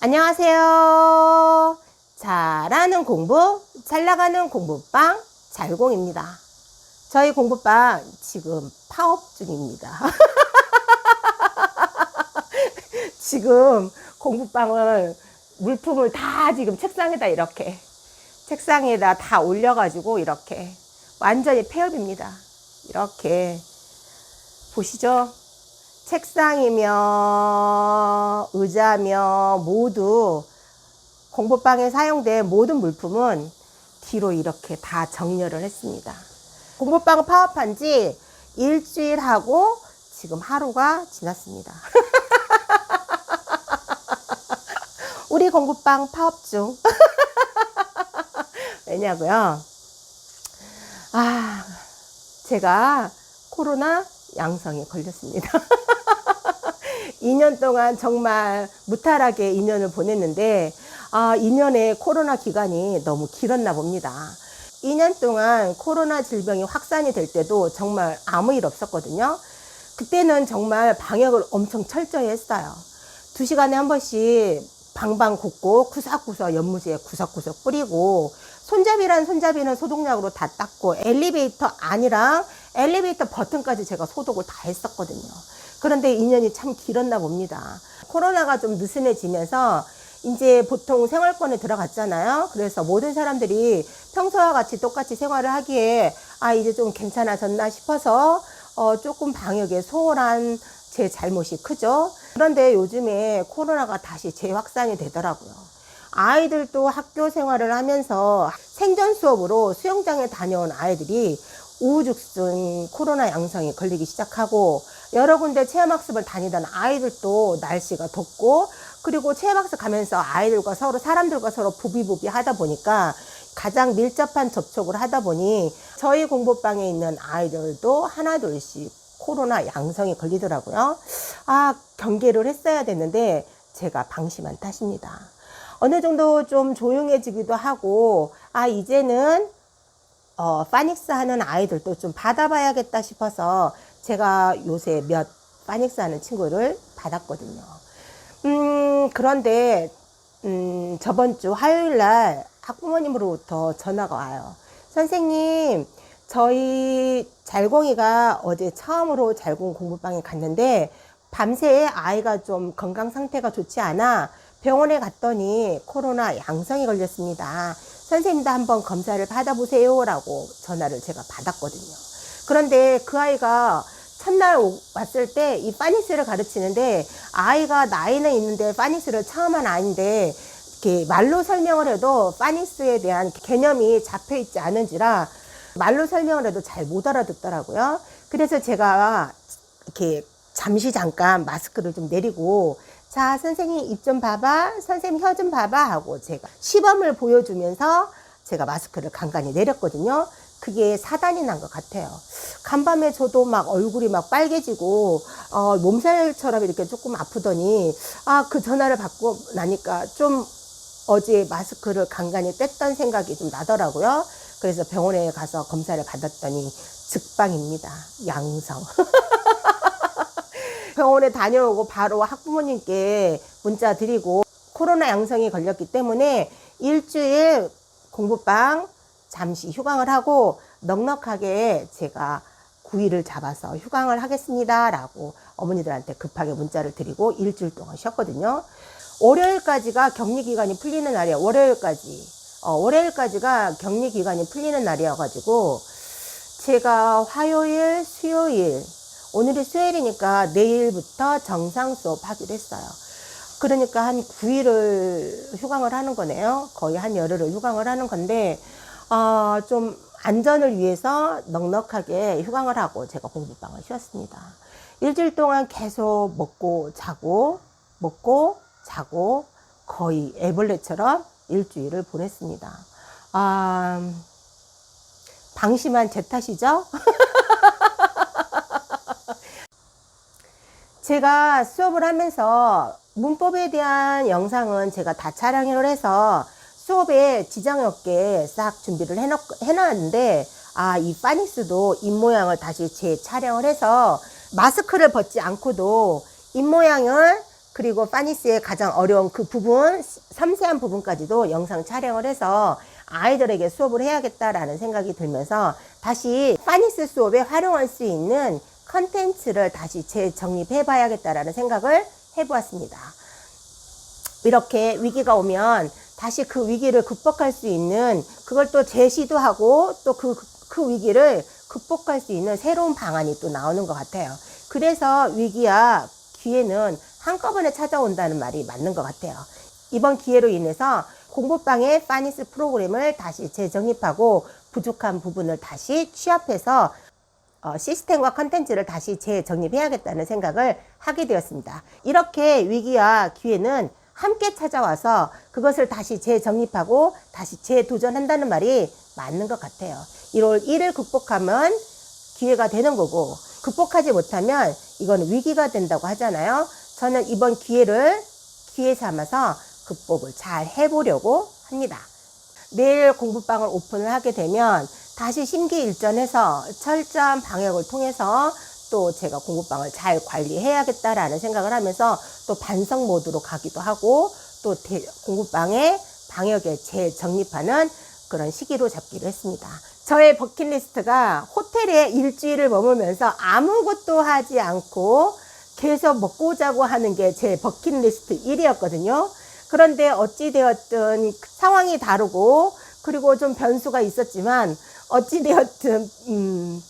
안녕하세요. 잘하는 공부, 잘 나가는 공부방 잘공입니다. 저희 공부방 지금 파업 중입니다. 지금 공부방을 물품을 다 지금 책상에다 이렇게 책상에다 다 올려가지고 이렇게 완전히 폐업입니다. 이렇게 보시죠. 책상이며 의자며 모두 공부방에 사용된 모든 물품은 뒤로 이렇게 다 정렬을 했습니다. 공부방 파업한 지 일주일 하고 지금 하루가 지났습니다. 우리 공부방 파업 중. 왜냐고요? 아, 제가 코로나 양성에 걸렸습니다. 2년 동안 정말 무탈하게 2년을 보냈는데, 아, 2년의 코로나 기간이 너무 길었나 봅니다. 2년 동안 코로나 질병이 확산이 될 때도 정말 아무 일 없었거든요. 그때는 정말 방역을 엄청 철저히 했어요. 두 시간에 한 번씩 방방 굽고 구석구석 연무제 구석구석 뿌리고 손잡이란 손잡이는 소독약으로 다 닦고 엘리베이터 안이랑 엘리베이터 버튼까지 제가 소독을 다 했었거든요. 그런데 2년이 참 길었나 봅니다. 코로나가 좀 느슨해지면서 이제 보통 생활권에 들어갔잖아요. 그래서 모든 사람들이 평소와 같이 똑같이 생활을 하기에 아 이제 좀 괜찮아졌나 싶어서 어 조금 방역에 소홀한 제 잘못이 크죠. 그런데 요즘에 코로나가 다시 재확산이 되더라고요. 아이들도 학교 생활을 하면서 생전 수업으로 수영장에 다녀온 아이들이 우후죽순 코로나 양성에 걸리기 시작하고 여러 군데 체험학습을 다니던 아이들도 날씨가 덥고 그리고 체험학습 가면서 아이들과 서로 사람들과 서로 부비부비 하다 보니까 가장 밀접한 접촉을 하다 보니 저희 공부방에 있는 아이들도 하나둘씩 코로나 양성에 걸리더라고요. 아, 경계를 했어야 됐는데 제가 방심한 탓입니다. 어느 정도 좀 조용해지기도 하고, 아, 이제는 어, 파닉스 하는 아이들도 좀 받아봐야겠다 싶어서 제가 요새 몇 파닉스 하는 친구를 받았거든요. 음, 그런데, 음, 저번 주 화요일 날 학부모님으로부터 전화가 와요. 선생님, 저희 잘공이가 어제 처음으로 잘공 공부방에 갔는데 밤새 아이가 좀 건강 상태가 좋지 않아 병원에 갔더니 코로나 양성이 걸렸습니다. 선생님도 한번 검사를 받아보세요. 라고 전화를 제가 받았거든요. 그런데 그 아이가 첫날 오- 왔을 때 이 파닉스를 가르치는데 아이가 나이는 있는데 파닉스를 처음 한 아이인데 이렇게 말로 설명을 해도 파닉스에 대한 개념이 잡혀 있지 않은지라 말로 설명을 해도 잘 못 알아듣더라고요. 그래서 제가 이렇게 잠시 잠깐 마스크를 좀 내리고 자 선생님 입 좀 봐봐. 선생님 혀 좀 봐봐 하고 제가 시범을 보여주면서 제가 마스크를 간간히 내렸거든요. 그게 사단이 난 것 같아요. 간밤에 저도 막 얼굴이 막 빨개지고 어, 몸살처럼 이렇게 조금 아프더니 아 그 전화를 받고 나니까 좀 어제 마스크를 간간히 뗐던 생각이 좀 나더라고요. 그래서 병원에 가서 검사를 받았더니 즉방입니다. 양성 병원에 다녀오고 바로 학부모님께 문자 드리고 코로나 양성이 걸렸기 때문에 일주일 공부방 잠시 휴강을 하고 넉넉하게 제가 9일을 잡아서 휴강을 하겠습니다. 라고 어머니들한테 급하게 문자를 드리고 일주일 동안 쉬었거든요. 월요일까지가 격리 기간이 풀리는 날이에요. 월요일까지. 어, 월요일까지가 격리 기간이 풀리는 날이어가지고 제가 화요일, 수요일, 오늘이 수요일이니까 내일부터 정상 수업 하기로 했어요. 그러니까 한 9일을 휴강을 하는 거네요. 거의 한 열흘을 휴강을 하는 건데, 어, 좀 안전을 위해서 넉넉하게 휴강을 하고 제가 공부방을 쉬었습니다. 일주일 동안 계속 먹고 자고, 먹고 자고 거의 애벌레처럼 일주일을 보냈습니다. 아, 방심한 제 탓이죠? 제가 수업을 하면서 문법에 대한 영상은 제가 다 촬영을 해서 수업에 지장이 없게 싹 준비를 해놨는데, 아, 이 파닉스도 입모양을 다시 재촬영을 해서 마스크를 벗지 않고도 입모양을 그리고 파니스의 가장 어려운 그 부분, 섬세한 부분까지도 영상 촬영을 해서 아이들에게 수업을 해야겠다라는 생각이 들면서 다시 파니스 수업에 활용할 수 있는 컨텐츠를 다시 재정립해 봐야겠다라는 생각을 해보았습니다. 이렇게 위기가 오면 다시 그 위기를 극복할 수 있는 그걸 또 재시도 하고 또그 그 위기를 극복할 수 있는 새로운 방안이 또 나오는 것 같아요. 그래서 위기와 기회는 한꺼번에 찾아온다는 말이 맞는 것 같아요. 이번 기회로 인해서 공부방의 파니스 프로그램을 다시 재정립하고 부족한 부분을 다시 취합해서 어, 시스템과 컨텐츠를 다시 재정립해야겠다는 생각을 하게 되었습니다. 이렇게 위기와 기회는 함께 찾아와서 그것을 다시 재정립하고 다시 재도전한다는 말이 맞는 것 같아요. 1월 1을 극복하면 기회가 되는 거고 극복하지 못하면 이건 위기가 된다고 하잖아요. 저는 이번 기회를 기회 삼아서 극복을 잘 해보려고 합니다. 내일 공부방을 오픈을 하게 되면 다시 심기 일전해서 철저한 방역을 통해서 또 제가 공부방을 잘 관리해야겠다라는 생각을 하면서 또 반성 모드로 가기도 하고 또 대- 공부방의 방역에 재정립하는 그런 시기로 잡기로 했습니다. 저의 버킷리스트가 호텔에 일주일을 머물면서 아무것도 하지 않고 계속 먹고 자고 하는 게 제 버킷리스트 1위였거든요. 그런데 어찌되었든 상황이 다르고 그리고 좀 변수가 있었지만 어찌되었든 음,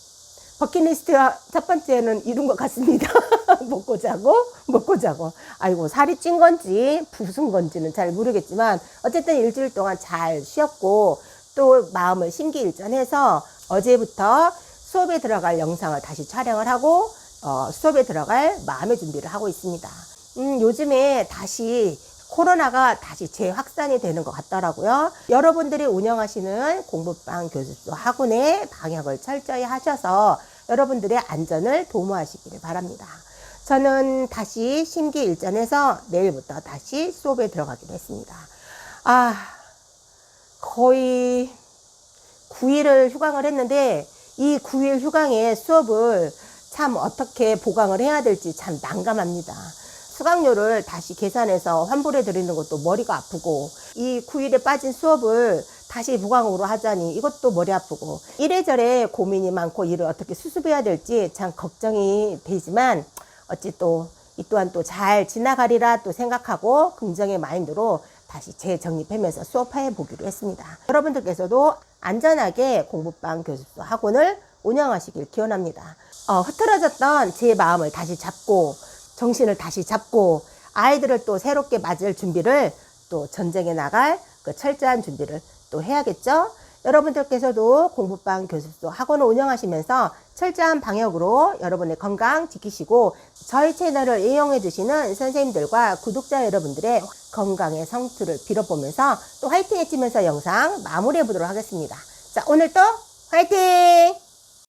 버킷리스트 첫 번째는 이룬 것 같습니다. 먹고 자고 먹고 자고 아이고 살이 찐 건지 부순 건지는 잘 모르겠지만 어쨌든 일주일 동안 잘 쉬었고 또 마음을 심기일전해서 어제부터 수업에 들어갈 영상을 다시 촬영을 하고 어, 수업에 들어갈 마음의 준비를 하고 있습니다. 음, 요즘에 다시 코로나가 다시 재확산이 되는 것 같더라고요. 여러분들이 운영하시는 공부방 교습소 학원의 방역을 철저히 하셔서 여러분들의 안전을 도모하시기를 바랍니다. 저는 다시 심기일전해서 내일부터 다시 수업에 들어가기로 했습니다. 아, 거의 9일을 휴강을 했는데 이 9일 휴강에 수업을 참 어떻게 보강을 해야 될지 참 난감합니다. 수강료를 다시 계산해서 환불해 드리는 것도 머리가 아프고 이 9일에 빠진 수업을 다시 보강으로 하자니 이것도 머리 아프고 이래저래 고민이 많고 이를 어떻게 수습해야 될지 참 걱정이 되지만 어찌 또 이 또한 또 잘 지나가리라 또 생각하고 긍정의 마인드로 다시 재정립하면서 수업해 보기로 했습니다. 여러분들께서도 안전하게 공부방 교습소 학원을 운영하시길 기원합니다. 어, 흐트러졌던 제 마음을 다시 잡고 정신을 다시 잡고 아이들을 또 새롭게 맞을 준비를 또 전쟁에 나갈 그 철저한 준비를 또 해야겠죠. 여러분들께서도 공부방 교습소 학원을 운영하시면서 철저한 방역으로 여러분의 건강 지키시고 저희 채널을 이용해 주시는 선생님들과 구독자 여러분들의 건강의 성투를 빌어보면서 또 화이팅 해치면서 영상 마무리해 보도록 하겠습니다. 자, 오늘 또 화이팅!